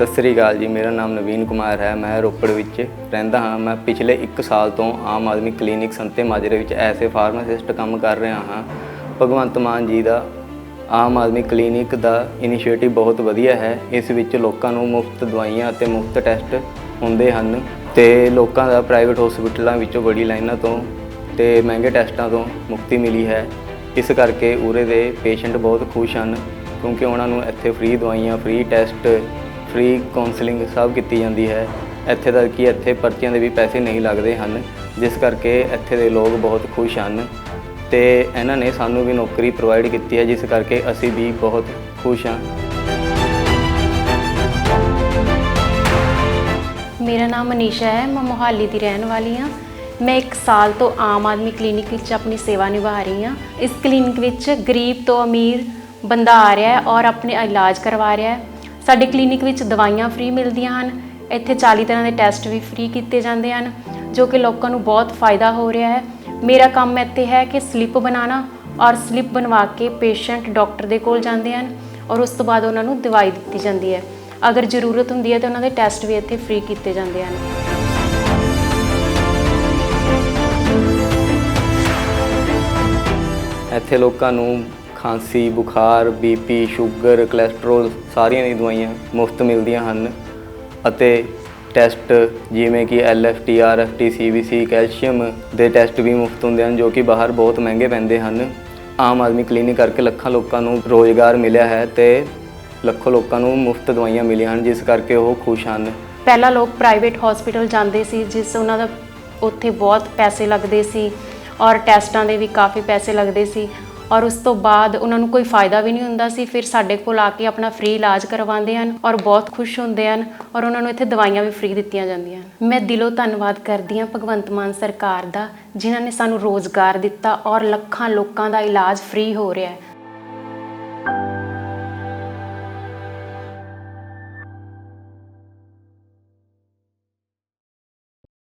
ਸਤਿ ਸ੍ਰੀ ਅਕਾਲ ਜੀ, ਮੇਰਾ ਨਾਮ ਨਵੀਨ ਕੁਮਾਰ ਹੈ, ਮੈਂ ਰੋਪੜ ਵਿੱਚ ਰਹਿੰਦਾ ਹਾਂ। ਮੈਂ ਪਿਛਲੇ 1 ਸਾਲ ਤੋਂ ਆਮ ਆਦਮੀ ਕਲੀਨਿਕ ਸੰਤੇ ਮਾਜਰੇ ਵਿੱਚ ਐਸੇ ਫਾਰਮਾਸਿਸਟ ਕੰਮ ਕਰ ਰਿਹਾ ਹਾਂ। ਭਗਵੰਤ ਮਾਨ ਜੀ ਦਾ ਆਮ ਆਦਮੀ ਕਲੀਨਿਕ ਦਾ ਇਨੀਸ਼ੀਏਟਿਵ ਬਹੁਤ ਵਧੀਆ ਹੈ। ਇਸ ਵਿੱਚ ਲੋਕਾਂ ਨੂੰ ਮੁਫਤ ਦਵਾਈਆਂ ਅਤੇ ਮੁਫਤ ਟੈਸਟ ਹੁੰਦੇ ਹਨ ਤੇ ਲੋਕਾਂ ਦਾ ਪ੍ਰਾਈਵੇਟ ਹਸਪੀਟਲਾਂ ਵਿੱਚੋਂ ਬੜੀ ਲਾਈਨਾਂ ਤੋਂ ਤੇ ਮਹਿੰਗੇ ਟੈਸਟਾਂ ਤੋਂ ਮੁਕਤੀ ਮਿਲੀ ਹੈ। ਇਸ ਕਰਕੇ ਉਰੇ ਦੇ ਪੇਸ਼ੈਂਟ ਬਹੁਤ ਖੁਸ਼ ਹਨ ਕਿਉਂਕਿ ਉਹਨਾਂ ਨੂੰ ਇੱਥੇ ਫ੍ਰੀ ਦਵਾਈਆਂ, ਫ੍ਰੀ ਟੈਸਟ ਫ੍ਰੀ ਕਾਉਂਸਲਿੰਗ ਸਭ ਕੀਤੀ ਜਾਂਦੀ ਹੈ। ਇੱਥੇ ਤੱਕ ਕਿ ਇੱਥੇ ਪਰਚੀਆਂ ਦੇ ਵੀ ਪੈਸੇ ਨਹੀਂ ਲੱਗਦੇ ਹਨ। ਜਿਸ ਕਰਕੇ ਇੱਥੇ ਦੇ ਲੋਕ ਬਹੁਤ ਖੁਸ਼ ਹਨ ਤੇ ਇਹਨਾਂ ਨੇ ਸਾਨੂੰ ਵੀ ਨੌਕਰੀ ਪ੍ਰੋਵਾਈਡ ਕੀਤੀ ਹੈ, ਜਿਸ ਕਰਕੇ ਅਸੀਂ ਵੀ ਬਹੁਤ ਖੁਸ਼ ਹਾਂ। ਮੇਰਾ ਨਾਮ ਮਨੀਸ਼ਾ ਹੈ, ਮੈਂ ਮੋਹਾਲੀ ਦੀ ਰਹਿਣ ਵਾਲੀ ਹਾਂ। ਮੈਂ 1 ਸਾਲ ਤੋਂ ਆਮ ਆਦਮੀ ਕਲੀਨਿਕ ਵਿੱਚ ਆਪਣੀ ਸੇਵਾ ਨਿਭਾ ਰਹੀ ਹਾਂ। ਇਸ ਕਲੀਨਿਕ ਵਿੱਚ ਗਰੀਬ ਤੋਂ ਅਮੀਰ ਬੰਦਾ ਆ ਰਿਹਾ ਹੈ ਔਰ ਆਪਣੇ ਇਲਾਜ ਕਰਵਾ ਰਿਹਾ ਹੈ। ਸਾਡੇ ਕਲੀਨਿਕ ਵਿੱਚ ਦਵਾਈਆਂ ਫ੍ਰੀ ਮਿਲਦੀਆਂ ਹਨ। ਇੱਥੇ 40 ਤਰ੍ਹਾਂ ਦੇ ਟੈਸਟ ਵੀ ਫ੍ਰੀ ਕੀਤੇ ਜਾਂਦੇ ਹਨ, ਜੋ ਕਿ ਲੋਕਾਂ ਨੂੰ ਬਹੁਤ ਫਾਇਦਾ ਹੋ ਰਿਹਾ ਹੈ। ਮੇਰਾ ਕੰਮ ਇੱਥੇ ਹੈ ਕਿ ਸਲਿੱਪ ਬਣਾਉਣਾ ਔਰ ਸਲਿੱਪ ਬਣਵਾ ਕੇ ਪੇਸ਼ੈਂਟ ਡਾਕਟਰ ਦੇ ਕੋਲ ਜਾਂਦੇ ਹਨ ਔਰ ਉਸ ਤੋਂ ਬਾਅਦ ਉਹਨਾਂ ਨੂੰ ਦਵਾਈ ਦਿੱਤੀ ਜਾਂਦੀ ਹੈ। ਅਗਰ ਜ਼ਰੂਰਤ ਹੁੰਦੀ ਹੈ ਤਾਂ ਉਹਨਾਂ ਦੇ ਟੈਸਟ ਵੀ ਇੱਥੇ ਫ੍ਰੀ ਕੀਤੇ ਜਾਂਦੇ ਹਨ। ਇੱਥੇ ਲੋਕਾਂ ਨੂੰ ਖਾਂਸੀ, ਬੁਖਾਰ ਬੀਪੀ ਸ਼ੂਗਰ ਕੋਲੇਸਟ੍ਰੋਲ ਸਾਰੀਆਂ ਦੀ ਦਵਾਈਆਂ ਮੁਫਤ ਮਿਲਦੀਆਂ ਹਨ ਅਤੇ ਟੈਸਟ ਜਿਵੇਂ ਕਿ ਐਲਐਫਟੀ ਆਰਐਫਟੀ ਸੀਬੀਸੀ ਕੈਲਸ਼ੀਅਮ ਦੇ ਟੈਸਟ ਵੀ ਮੁਫਤ ਹੁੰਦੇ ਹਨ ਜੋ ਕਿ ਬਾਹਰ ਬਹੁਤ ਮਹਿੰਗੇ ਪੈਂਦੇ ਹਨ। ਆਮ ਆਦਮੀ ਕਲੀਨਿਕ ਕਰਕੇ ਲੱਖਾਂ ਲੋਕਾਂ ਨੂੰ ਰੋਜ਼ਗਾਰ ਮਿਲਿਆ ਹੈ ਤੇ ਲੱਖਾਂ ਲੋਕਾਂ ਨੂੰ ਮੁਫਤ ਦਵਾਈਆਂ ਮਿਲੀਆਂ ਹਨ, ਜਿਸ ਕਰਕੇ ਉਹ ਖੁਸ਼ ਹਨ। ਪਹਿਲਾਂ ਲੋਕ ਪ੍ਰਾਈਵੇਟ ਹਸਪੀਟਲ ਜਾਂਦੇ ਸੀ, ਜਿਸ ਉਹਨਾਂ ਦਾ ਉੱਥੇ ਬਹੁਤ ਪੈਸੇ ਲੱਗਦੇ ਸੀ ਔਰ ਟੈਸਟਾਂ ਦੇ ਵੀ ਕਾਫੀ ਪੈਸੇ ਲੱਗਦੇ ਸੀ। ਔਰ ਉਸ ਤੋਂ ਬਾਅਦ ਉਹਨਾਂ ਨੂੰ ਕੋਈ ਫਾਇਦਾ ਵੀ ਨਹੀਂ ਹੁੰਦਾ ਸੀ, ਫਿਰ ਸਾਡੇ ਕੋਲ ਆ ਕੇ ਆਪਣਾ ਫ੍ਰੀ ਇਲਾਜ ਕਰਵਾਉਂਦੇ ਹਨ ਔਰ ਬਹੁਤ ਖੁਸ਼ ਹੁੰਦੇ ਹਨ ਔਰ ਉਹਨਾਂ ਨੂੰ ਇੱਥੇ ਦਵਾਈਆਂ ਵੀ ਫ੍ਰੀ ਦਿੱਤੀਆਂ ਜਾਂਦੀਆਂ ਹਨ। ਮੈਂ ਦਿਲੋਂ ਧੰਨਵਾਦ ਕਰਦੀ ਹਾਂ ਭਗਵੰਤ ਮਾਨ ਸਰਕਾਰ ਦਾ, ਜਿਨ੍ਹਾਂ ਨੇ ਸਾਨੂੰ ਰੋਜ਼ਗਾਰ ਦਿੱਤਾ ਔਰ ਲੱਖਾਂ ਲੋਕਾਂ ਦਾ ਇਲਾਜ ਫ੍ਰੀ ਹੋ ਰਿਹਾ ਹੈ।